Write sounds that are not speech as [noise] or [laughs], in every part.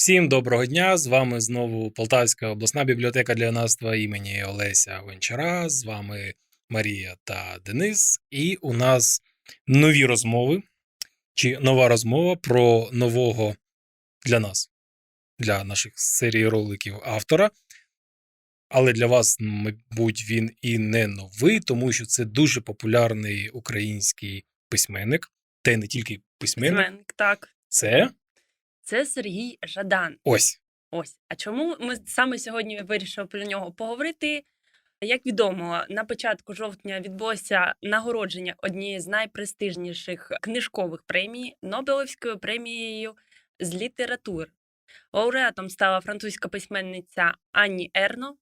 Всім доброго дня! З вами знову Полтавська обласна бібліотека для юнацтва імені Олеся Гончара. З вами Марія та Денис. І у нас нові розмови чи нова розмова про нового для нас, для наших серій роликів автора. Але для вас, мабуть, він і не новий, тому що це дуже популярний український письменник, та й не тільки письменник. Письменник, так. Це Це Сергій Жадан. ось. Ось. А чому ми саме сьогодні вирішили про нього поговорити? Як відомо, на початку жовтня відбулося нагородження однієї з найпрестижніших книжкових премій Нобелівською премією з літератури. Лауреатом стала французька письменниця Анні Ерно.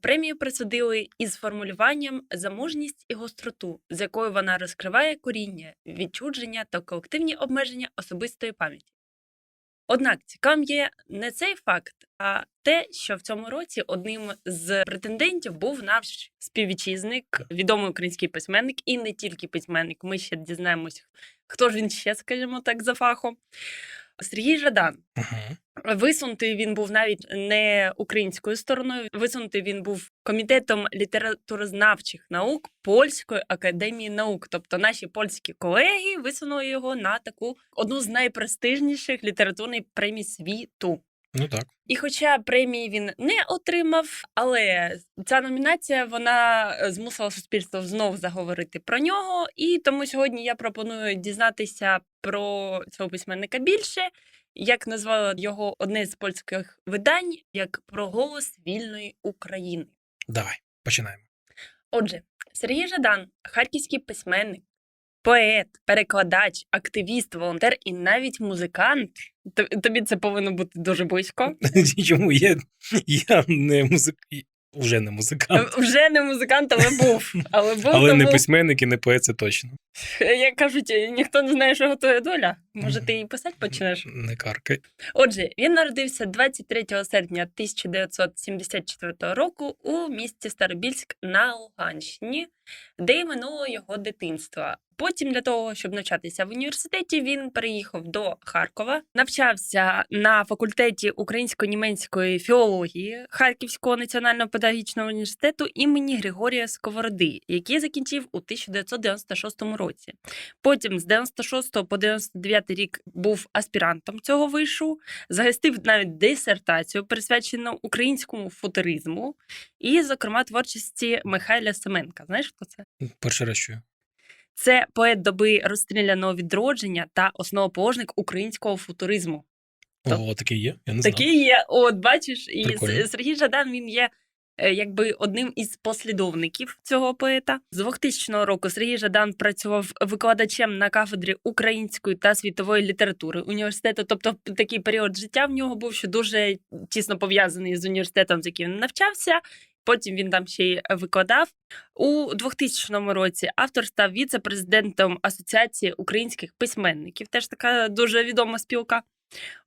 Премію присудили із формулюванням за мужність і гостроту, з якою вона розкриває коріння, відчудження та колективні обмеження особистої пам'яті. Однак цікавим є не цей факт, а те, що в цьому році одним з претендентів був наш співвітчизник, відомий український письменник, і не тільки письменник. Ми ще дізнаємося, хто ж він ще, скажімо так, за фахом. Сергій Жадан. Угу. Висунутий він був навіть не українською стороною. Висунутий він був комітетом літературознавчих наук Польської академії наук. Тобто наші польські колеги висунули його на таку одну з найпрестижніших літературних премій світу. Ну так. І хоча премії він не отримав, але ця номінація вона е, змусила суспільство знову заговорити про нього. І тому сьогодні я пропоную дізнатися про цього письменника більше, як назвало його одне з польських видань, як про голос вільної України. Давай, починаємо. Отже, Сергій Жадан, харківський письменник, поет, перекладач, активіст, волонтер і навіть музикант. Тобі це повинно бути дуже близько. [laughs] Чому я, я не музик... Уже не музикант, Вже не музикант, але був. Але [laughs] був але не письменник і не поет, це точно. як кажуть, ніхто не знає, що готує доля. Може, ти і писати почнеш? Не каркай. Отже, він народився 23 серпня 1974 року у місті Старобільськ на Луганщині, де й минуло його дитинство. Потім для того, щоб навчатися в університеті, він переїхав до Харкова, навчався на факультеті українсько-німецької філології Харківського національного педагогічного університету імені Григорія Сковороди, який закінчив у 1996 році. Потім з 96 по 99 рік був аспірантом цього вишу, загостив навіть дисертацію, присвячену українському футуризму, і, зокрема, творчості Михайля Семенка. Знаєш, хто це? Перший раз чую. Це поет доби розстріляного відродження та основоположник українського футуризму. То- О, такий є? Я не знав. Такий є, от бачиш, і Прикольно. Сергій Жадан він є. Е, Якби одним із послідовників цього поета з 2000 року Сергій Жадан працював викладачем на кафедрі української та світової літератури університету. Тобто, такий період життя в нього був, що дуже тісно пов'язаний з університетом, з яким він навчався. Потім він там ще й викладав. У 2000 році автор став віце-президентом Асоціації українських письменників. Теж така дуже відома спілка.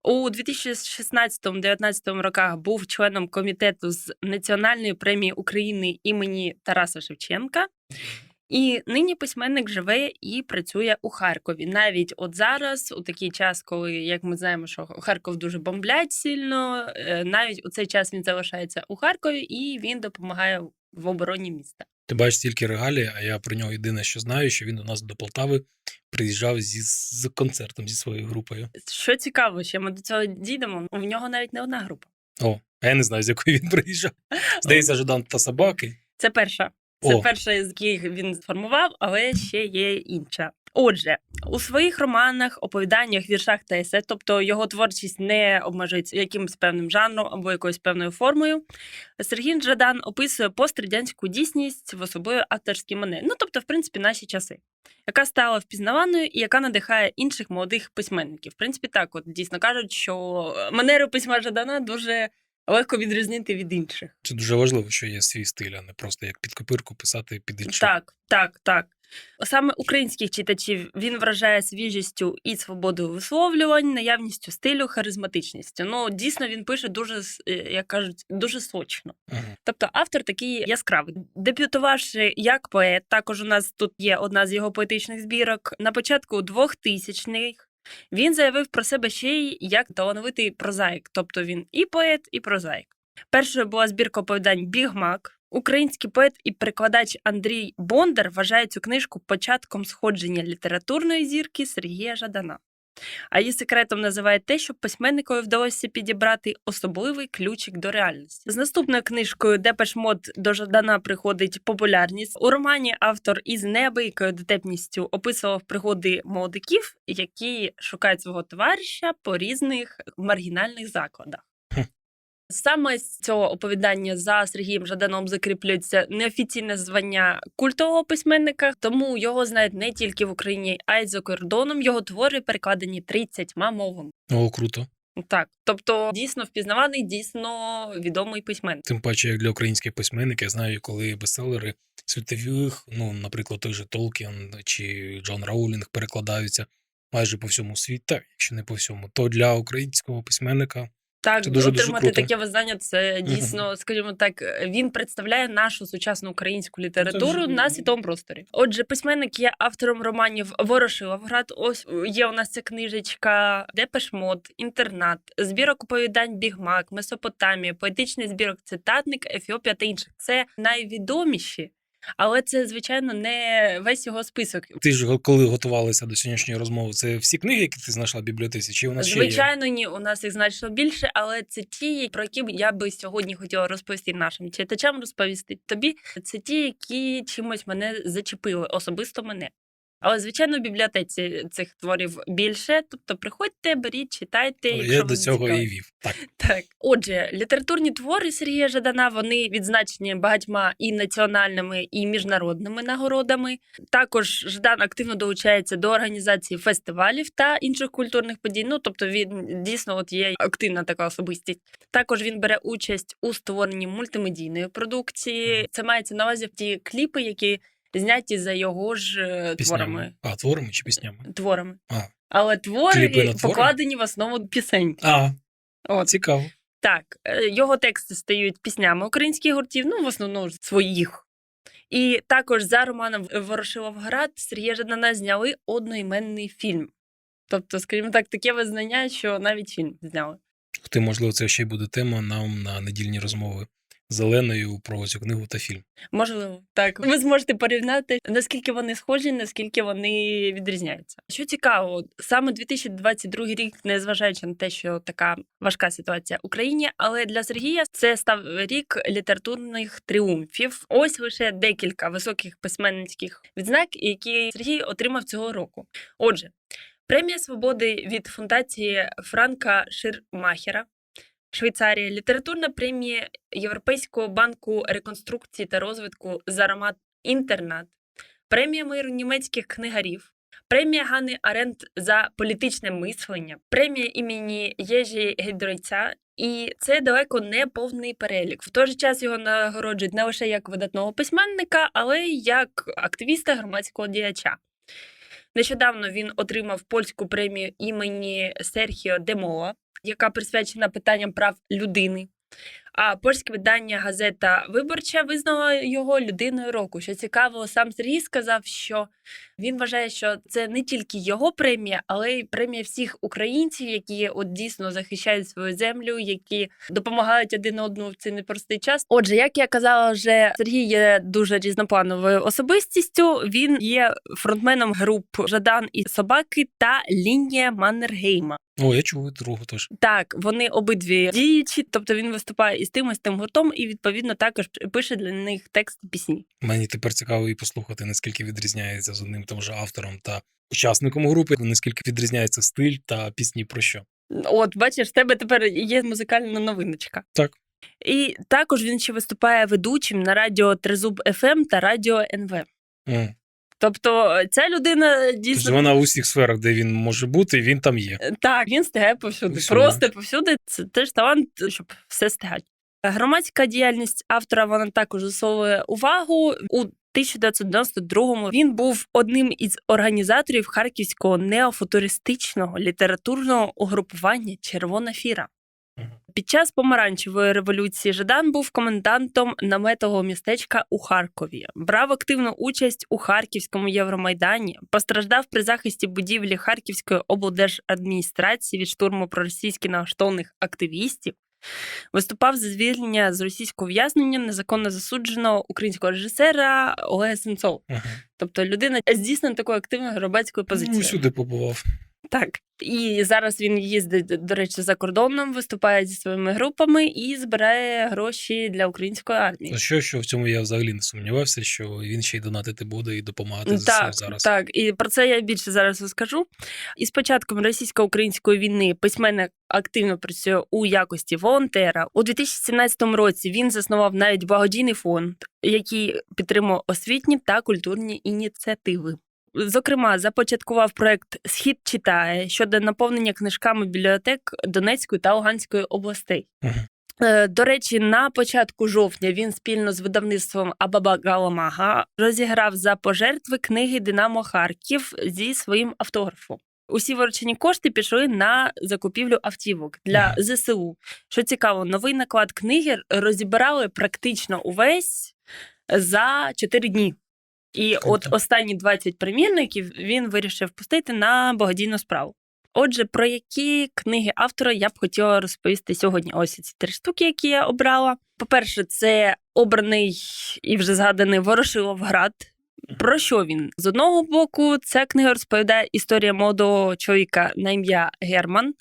У 2016-2019 роках був членом комітету з Національної премії України імені Тараса Шевченка. І нині письменник живе і працює у Харкові. Навіть от зараз, у такий час, коли як ми знаємо, що Харков дуже бомблять сильно, е, навіть у цей час він залишається у Харкові і він допомагає в обороні міста. Ти бачиш тільки регалії, а я про нього єдине, що знаю, що він до нас до Полтави приїжджав зі, з концертом зі своєю групою. Що цікаво, ще ми до цього дійдемо. У нього навіть не одна група. О, а я не знаю, з якої він приїжджав. [laughs] Здається, Жодан та собаки. Це перша. Це О. перша, з яких він сформував, але ще є інша. Отже, у своїх романах, оповіданнях, віршах та есе, тобто його творчість не обмежується якимось певним жанром або якоюсь певною формою. Сергій Жадан описує пострадянську дійсність в особливо авторській манері. Ну, тобто, в принципі, наші часи, яка стала впізнаваною і яка надихає інших молодих письменників. В принципі, так, от дійсно кажуть, що манеру письма Жадана дуже легко відрізнити від інших. Це дуже важливо, що є свій стиль, а не просто як під копирку писати під іншим. Так, так, так. Саме українських читачів він вражає свіжістю і свободою висловлювань, наявністю стилю, харизматичністю. Ну, дійсно, він пише дуже, е, як кажуть, дуже сочно. Мгм. Тобто автор такий яскравий. Дебютувавши як поет, також у нас тут є одна з його поетичних збірок. На початку 2000-х Він заявив про себе ще й як талановитий прозаїк, тобто він і поет, і прозаїк. Першою була збірка оповідань Бігмак. Український поет і перекладач Андрій Бондар вважає цю книжку початком сходження літературної зірки Сергія Жадана. А її секретом називає те, що письменникові вдалося підібрати особливий ключик до реальності. З наступною книжкою Депеш Мод до Жадана приходить популярність. У романі автор із неабиякою дотепністю описував пригоди молодиків, які шукають свого товариша по різних маргінальних закладах. Саме з цього оповідання за Сергієм Жаданом закріплюється неофіційне звання культового письменника, тому його знають не тільки в Україні, а й за кордоном. Його твори перекладені 30 мовами. О, круто. Так, тобто дійсно впізнаваний, дійсно відомий письменник. Тим паче, як для українських письменників, я знаю, коли бестселери світових, ну, наприклад, той же Толкін чи Джон Раулінг перекладаються майже по всьому світу, якщо не по всьому, то для українського письменника Так, Це дуже-дуже отримати круто. таке визнання, це дійсно, скажімо так, він представляє нашу сучасну українську літературу вже- на світовому просторі. Отже, письменник є автором романів Ворошиловград. Ось є у нас ця книжечка, Депешмот, Інтернат, збірок оповідань Бігмак, Месопотамія, поетичний збірок Цитатник, Ефіопія та інших. Це найвідоміші. Але це, звичайно, не весь його список. Ти ж коли готувалася до сьогоднішньої розмови, це всі книги, які ти знайшла в бібліотеці, чи у нас ще є? Звичайно, ні, у нас їх значно більше, але це ті, про які я би сьогодні хотіла розповісти нашим читачам, розповісти тобі. Це ті, які чимось мене зачепили, особисто мене. Але звичайно, в бібліотеці цих творів більше. Тобто, приходьте, беріть, читайте. О, якщо Я до цього цікаво. і вів. Так. Так, отже, літературні твори Сергія Жадана вони відзначені багатьма і національними, і міжнародними нагородами. Також Жадан активно долучається до організації фестивалів та інших культурних подій. Ну тобто він дійсно от є активна така особистість. Також він бере участь у створенні мультимедійної продукції. Це мається на увазі ті кліпи, які зняті за його ж е, Піснями. творами. А, творами чи піснями? Творами. А. Але твори Кліпи на твори? покладені в основу пісень. А, От. цікаво. Так, е, його тексти стають піснями українських гуртів, ну в основному ж своїх. І також за романом Ворошиловград Сергія Жадана зняли одноіменний фільм. Тобто, скажімо так, таке визнання, що навіть фільм зняли. Ти, можливо, це ще й буде тема нам на недільні розмови з Оленою про цю книгу та фільм. Можливо, так ви зможете порівняти, наскільки вони схожі, наскільки вони відрізняються. Що цікаво, саме 2022 рік, незважаючи на те, що така важка ситуація в Україні, але для Сергія це став рік літературних тріумфів. Ось лише декілька високих письменницьких відзнак, які Сергій отримав цього року. Отже, премія свободи від фундації Франка Ширмахера. Швейцарія, літературна премія Європейського банку реконструкції та розвитку за роман Інтернат, премія миру німецьких книгарів, премія Гани Аренд за політичне мислення, премія імені Єжі Гейдройця. І це далеко не повний перелік. В той же час його нагороджують не лише як видатного письменника, але й як активіста громадського діяча. Нещодавно він отримав польську премію імені Серхіо Демоа, яка присвячена питанням прав людини. А польське видання газета Виборча визнала його людиною року. Що цікаво, сам Сергій сказав, що він вважає, що це не тільки його премія, але й премія всіх українців, які от дійсно захищають свою землю, які допомагають один одному в цей непростий час. Отже, як я казала, вже Сергій є дуже різноплановою особистістю. Він є фронтменом груп Жадан і Собаки та Лінія Маннергейма. О, я чув другу теж. Так, вони обидві діючі, тобто він виступає із тим, і з тим гуртом, і відповідно також пише для них тексти пісні. Мені тепер цікаво і послухати, наскільки відрізняється з одним тим же автором та учасником групи, наскільки відрізняється стиль та пісні про що. От, бачиш, в тебе тепер є музикальна новиночка. Так. І також він ще виступає ведучим на радіо Трезуб ФМ та радіо НВ. М. Тобто ця людина Тобто дійсно вона у всіх сферах, де він може бути, він там є. так, він стигає повсюди. Всюди. Просто повсюди. Це теж талант, щоб все стигати. Громадська діяльність автора вона також засовує увагу у 1992-му він був одним із організаторів харківського неофутуристичного літературного угрупування Червона фіра. Під час помаранчевої революції Жадан був комендантом наметового містечка у Харкові, брав активну участь у Харківському Євромайдані, постраждав при захисті будівлі Харківської облдержадміністрації від штурму проросійськи налаштованих активістів. Виступав за звільнення з російського в'язнення незаконно засудженого українського режисера Олега Сенцова. Ага. Тобто людина здійснена такою активною громадською позицією. Ну, всюди побував. Так. І зараз він їздить, до речі, за кордоном, виступає зі своїми групами і збирає гроші для української армії. Що, що в цьому я взагалі не сумнівався, що він ще й донатити буде і допомагати Так, зараз. так, і про це я більше зараз розкажу. І з початком російсько-української війни письменник активно працює у якості волонтера. У 2017 році він заснував навіть благодійний фонд, який підтримує освітні та культурні ініціативи. Зокрема, започаткував проект Схід читає щодо наповнення книжками бібліотек Донецької та Луганської областей. Е, До речі, на початку жовтня він спільно з видавництвом Абаба Галамага розіграв за пожертви книги Динамо Харків зі своїм автографом. Усі виручені кошти пішли на закупівлю автівок для ЗСУ. Що цікаво, новий наклад книги розібрали практично увесь за 4 дні. І от останні 20 примірників він вирішив пустити на благодійну справу. Отже, про які книги автора я б хотіла розповісти сьогодні. Ось ці три штуки, які я обрала. По-перше, це обраний і вже згаданий Ворошиловград. Про що він? З одного боку, ця книга розповідає історію молодого чоловіка на ім'я Герман,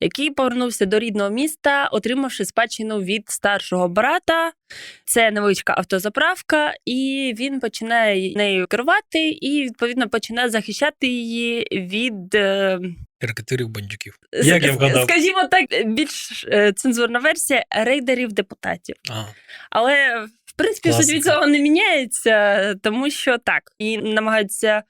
який повернувся до рідного міста, отримавши спадщину від старшого брата. Це невеличка автозаправка, і він починає нею керувати і відповідно починає захищати її від е, Ракетирів бандюків. Як я вгадав? скажімо так, більш е, цензурна версія рейдерів депутатів. Ага. Але в принципі суть від цього не міняється, тому що так і намагаються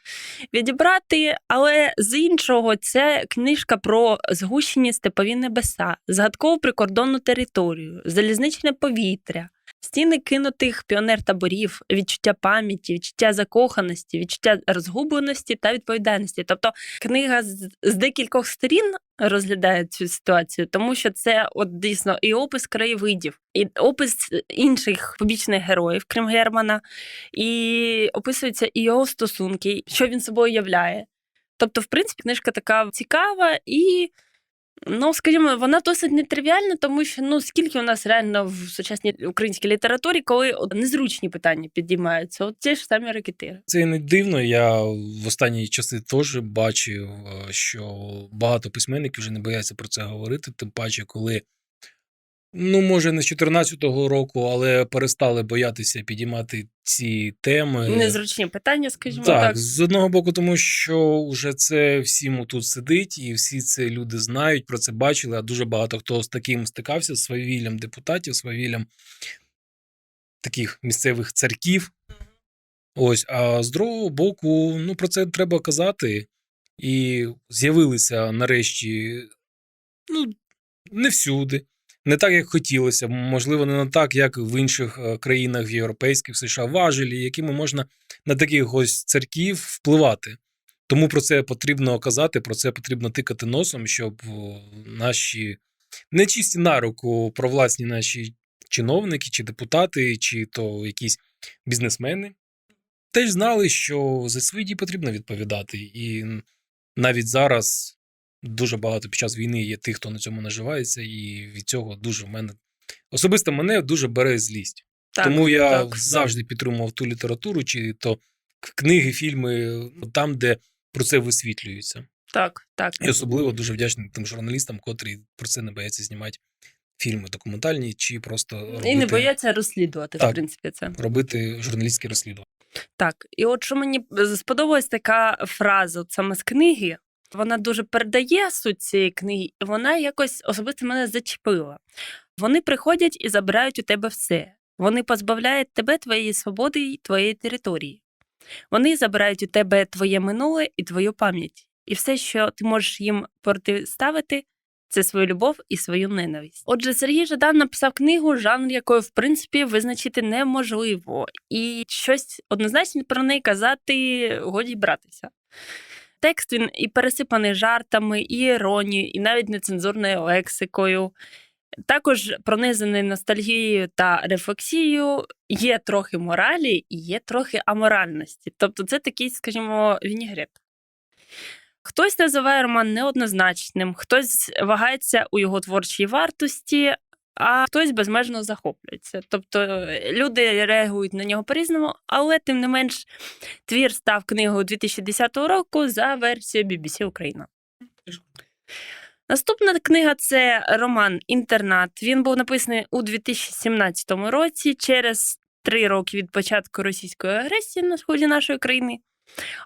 відібрати. Але з іншого, це книжка про згущені степові небеса, згадкову прикордонну територію, залізничне повітря. Стіни кинутих піонер-таборів, відчуття пам'яті, відчуття закоханості, відчуття розгубленості та відповідальності. Тобто книга з, з декількох сторін розглядає цю ситуацію, тому що це от дійсно і опис краєвидів, і опис інших побічних героїв, крім Германа, і описуються і його стосунки, що він собою являє. Тобто, в принципі, книжка така цікава і. Ну, скажімо, вона досить нетривіальна, тому що ну скільки у нас реально в сучасній українській літературі, коли незручні питання підіймаються, от ті ж самі ракетири. Це не дивно. Я в останні часи теж бачив, е, що багато письменників вже не бояться про це говорити, тим паче, коли. Ну, може, не з 14-го року, але перестали боятися підіймати ці теми. Незручні питання, скажімо так, так. з одного боку, тому що вже це всім тут сидить, і всі це люди знають, про це бачили, а дуже багато хто з таким стикався з свавіллям депутатів, свавіллям таких місцевих царків. Ось, а з другого боку, ну про це треба казати. І з'явилися нарешті, ну, не всюди, не так, як хотілося, можливо, не так, як в інших е, країнах європейських, в США, важелі, якими можна на таких ось церків впливати. Тому про це потрібно казати, про це потрібно тикати носом, щоб наші нечисті на руку провласні наші чиновники, чи депутати, чи то якісь бізнесмени теж знали, що за свої дії потрібно відповідати. І навіть зараз дуже багато під час війни є тих, хто на цьому наживається, і від цього дуже в мене особисто мене дуже бере злість. Так, Тому я так. завжди підтримував ту літературу, чи то книги, фільми, ну, там, де про це висвітлюється. Так, так. І особливо дуже вдячний тим журналістам, котрі про це не бояться знімати фільми документальні, чи просто робити, І не бояться розслідувати, в принципі, це. робити журналістські розслідування. Так, і от що мені сподобалась така фраза от саме з книги. Вона дуже передає суть цієї книги, і вона якось особисто мене зачепила. Вони приходять і забирають у тебе все. Вони позбавляють тебе твоєї свободи і твоєї території. Вони забирають у тебе твоє минуле і твою пам'ять. І все, що ти можеш їм протиставити, це свою любов і свою ненависть. Отже, Сергій Жадан написав книгу, жанр якої, в принципі, визначити неможливо, і щось однозначно про неї казати годі братися. Текст він і пересипаний жартами, і іронією, і навіть нецензурною лексикою. Також пронизаний ностальгією та рефлексією, є трохи моралі і є трохи аморальності. Тобто, це такий, скажімо, вінігрет. Хтось називає роман неоднозначним, хтось вагається у його творчій вартості, а хтось безмежно захоплюється. Тобто е, люди реагують на нього по-різному, але тим не менш твір став книгою 2010 року за версією BBC Україна. Наступна книга це роман Інтернат. Він був написаний у 2017 році, через три роки від початку російської агресії на сході нашої країни.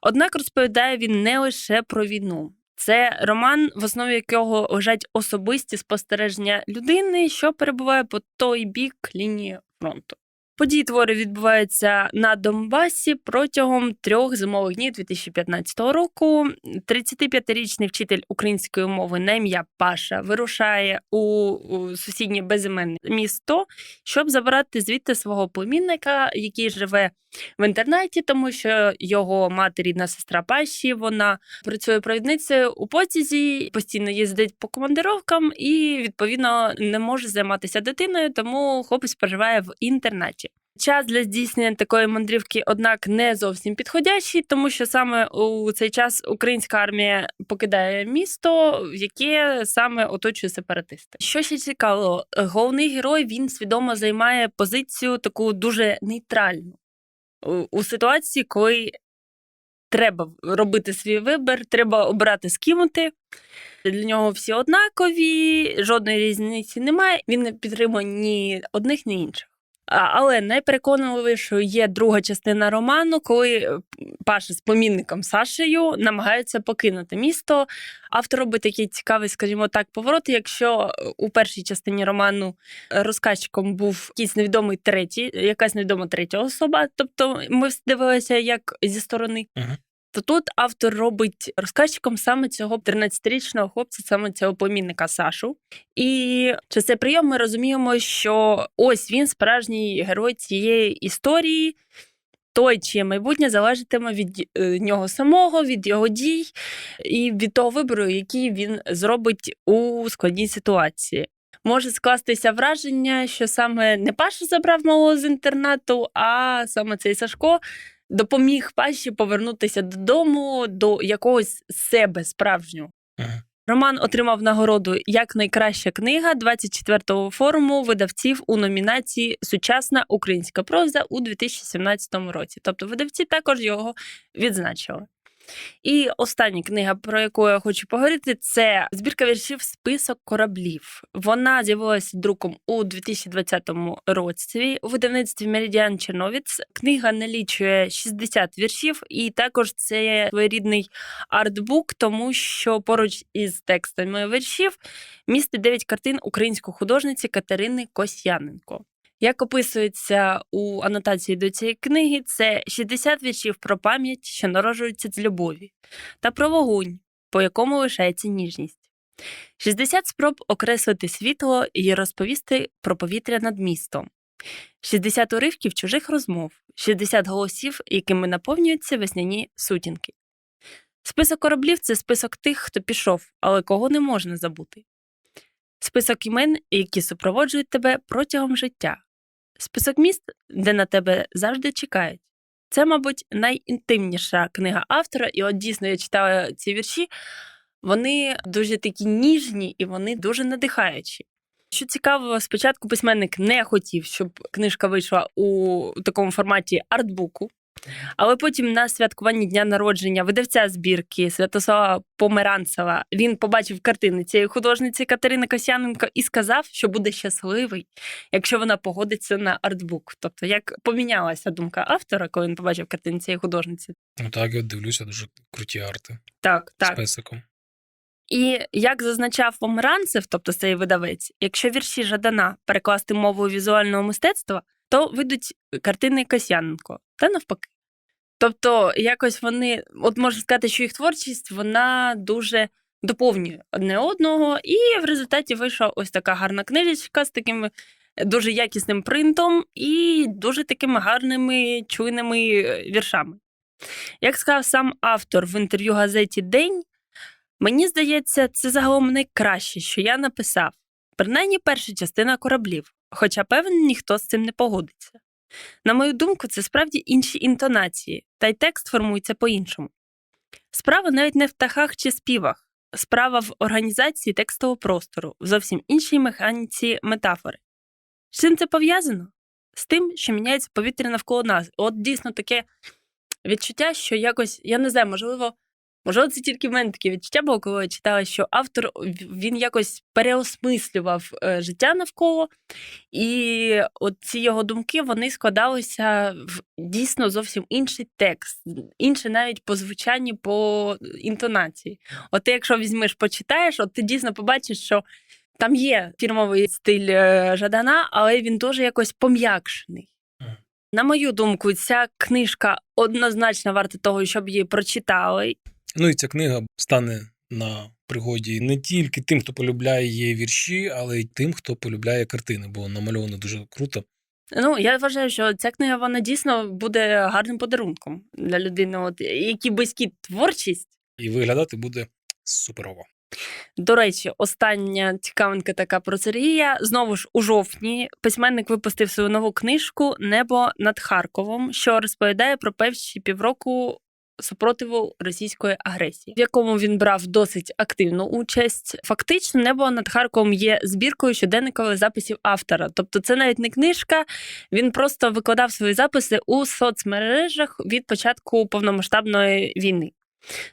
Однак розповідає він не лише про війну. Це роман, в основі якого лежать особисті спостереження людини, що перебуває по той бік лінії фронту. Події твору відбуваються на Донбасі протягом трьох зимових днів 2015 року. 35-річний вчитель української мови на ім'я Паша вирушає у сусіднє безіменне місто, щоб забрати звідти свого племінника, який живе в інтернаті, тому що його мати, рідна сестра Паші, вона працює провідницею у потязі, постійно їздить по командировкам і відповідно не може займатися дитиною, тому хлопець проживає в інтернаті. Час для здійснення такої мандрівки, однак, не зовсім підходящий, тому що саме у цей час українська армія покидає місто, яке саме оточує сепаратисти. Що ще цікаво, головний герой він свідомо займає позицію таку дуже нейтральну у, ситуації, коли треба робити свій вибір, треба обирати з. Для нього всі однакові, жодної різниці немає. Він не підтримує ні одних, ні інших. Але найпереконливішою є друга частина роману, коли е, Паша з помінником Сашею намагаються покинути місто. Автор робить такий цікавий, скажімо так, поворот. Якщо е, у першій частині роману е, розказчиком був якийсь невідомий третій, якась невідома третя особа, тобто ми дивилися як зі сторони. Мгм. То тут автор робить розказчиком саме цього 13-річного хлопця, саме цього помінника Сашу. І через цей прийом ми розуміємо, що ось він справжній герой цієї історії. Той, чиє майбутнє залежатиме від е, нього самого, від його дій і від того вибору, який він зробить у складній ситуації. Може скластися враження, що саме не Паша забрав малого з інтернату, а саме цей Сашко допоміг Паші повернутися додому до якогось себе справжнього. Ага. Роман отримав нагороду як найкраща книга 24-го форуму видавців у номінації Сучасна українська проза у 2017 році. Тобто видавці також його відзначили. І остання книга, про яку я хочу поговорити, це збірка віршів Список кораблів. Вона з'явилася друком у 2020 році у видавництві Меридіан Черновіц. Книга налічує 60 віршів, і також це своєрідний артбук, тому що поруч із текстами віршів містить 9 картин української художниці Катерини Косяненко. Як описується у анотації до цієї книги, це 60 віршів про пам'ять, що народжується з любові, та про вогонь, по якому лишається ніжність. 60 спроб окреслити світло і розповісти про повітря над містом. 60 уривків чужих розмов, 60 голосів, якими наповнюються весняні сутінки. Список кораблів це список тих, хто пішов, але кого не можна забути. Список імен, які супроводжують тебе протягом життя. Список міст, де на тебе завжди чекають. Це, мабуть, найінтимніша книга автора, і от дійсно я читала ці вірші. Вони дуже такі ніжні і вони дуже надихаючі. Що цікаво, спочатку письменник не хотів, щоб книжка вийшла у такому форматі артбуку, але потім на святкуванні дня народження видавця збірки Святослава Померанцева він побачив картини цієї художниці Катерини Косяненко і сказав, що буде щасливий, якщо вона погодиться на артбук. Тобто, як помінялася думка автора, коли він побачив картини цієї художниці. Ну так, я дивлюся, дуже круті арти Так, з так. песиком. І як зазначав Померанцев, тобто цей видавець, якщо вірші Жадана перекласти мовою візуального мистецтва, то вийдуть картини Косяненко та навпаки. Тобто, якось вони, от можна сказати, що їх творчість вона дуже доповнює одне одного, і в результаті вийшла ось така гарна книжечка з таким дуже якісним принтом і дуже такими гарними чуйними е, віршами. Як сказав сам автор в інтерв'ю газеті День, Мені здається, це загалом найкраще, що я написав. принаймні перша частина кораблів, хоча певен ніхто з цим не погодиться. На мою думку, це справді інші інтонації, та й текст формується по-іншому. Справа навіть не в птахах чи співах, справа в організації текстового простору, в зовсім іншій механіці метафори. З чим це пов'язано? З тим, що міняється повітря навколо нас. От дійсно таке відчуття, що якось, я не знаю, можливо, можливо, це тільки в мене таке відчуття було, коли я читала, що автор він якось переосмислював е, життя навколо, і от ці його думки вони складалися в дійсно зовсім інший текст, інший навіть по звучанні, по інтонації. От ти, якщо візьмеш, почитаєш, от ти дійсно побачиш, що там є фірмовий стиль е, Жадана, але він дуже якось пом'якшений. На мою думку, ця книжка однозначно варта того, щоб її прочитали. Ну і ця книга стане на пригоді не тільки тим, хто полюбляє її вірші, але й тим, хто полюбляє картини, бо намальовано дуже круто. Ну, я вважаю, що ця книга вона дійсно буде гарним подарунком для людини, от, які близькі творчість. І виглядати буде суперово. До речі, остання цікавинка така про Сергія. Знову ж у жовтні письменник випустив свою нову книжку Небо над Харковом, що розповідає про перші півроку супротиву російської агресії, в якому він брав досить активну участь. Фактично, небо над Харковом є збіркою щоденникових записів автора. Тобто, це навіть не книжка. Він просто викладав свої записи у соцмережах від початку повномасштабної війни.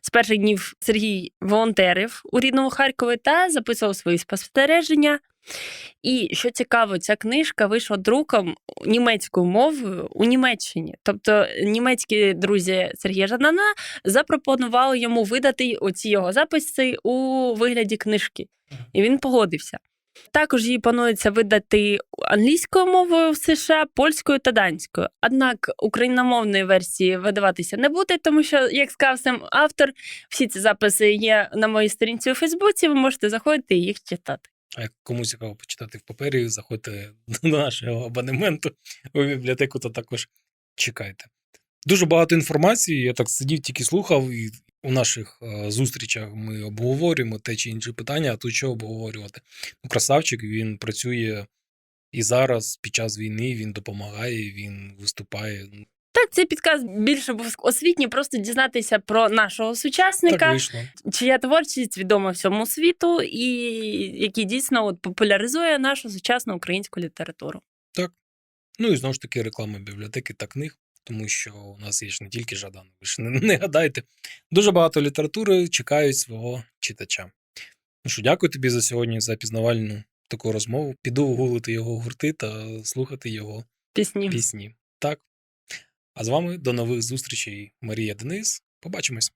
З перших днів Сергій волонтерив у рідному Харкові та записував свої спостереження. І що цікаво, ця книжка вийшла друком німецькою мовою у Німеччині. Тобто німецькі друзі Сергія Жадана запропонували йому видати оці його записи у вигляді книжки, і він погодився. Також її планується видати англійською мовою в США, польською та данською. Однак україномовної версії видаватися не буде, тому що, як сказав сам автор, всі ці записи є на моїй сторінці у Фейсбуці. Ви можете заходити і їх читати. А як комусь цікаво почитати в папері, заходьте [laughs] до нашого абонементу у бібліотеку, то також чекайте. Дуже багато інформації. Я так сидів, тільки слухав, і у наших е, зустрічах ми обговорюємо те чи інше питання, а тут що обговорювати. Ну, красавчик, він працює і зараз, під час війни, він допомагає, він виступає. Ну, Так, цей підказ більше був освітній, просто дізнатися про нашого Так сучасника, вийшло. чия творчість відома всьому світу, і який дійсно от популяризує нашу сучасну українську літературу. Так. Ну і знову ж таки реклама бібліотеки та книг, тому що у нас є ж не тільки Жадан, ви ж не, не гадайте. Дуже багато літератури чекають свого читача. Ну що, дякую тобі за сьогодні, за пізнавальну таку розмову. Піду гуглити його гурти та слухати його Пісні. пісні. Так. А з вами до нових зустрічей, Марія Денис. Побачимось.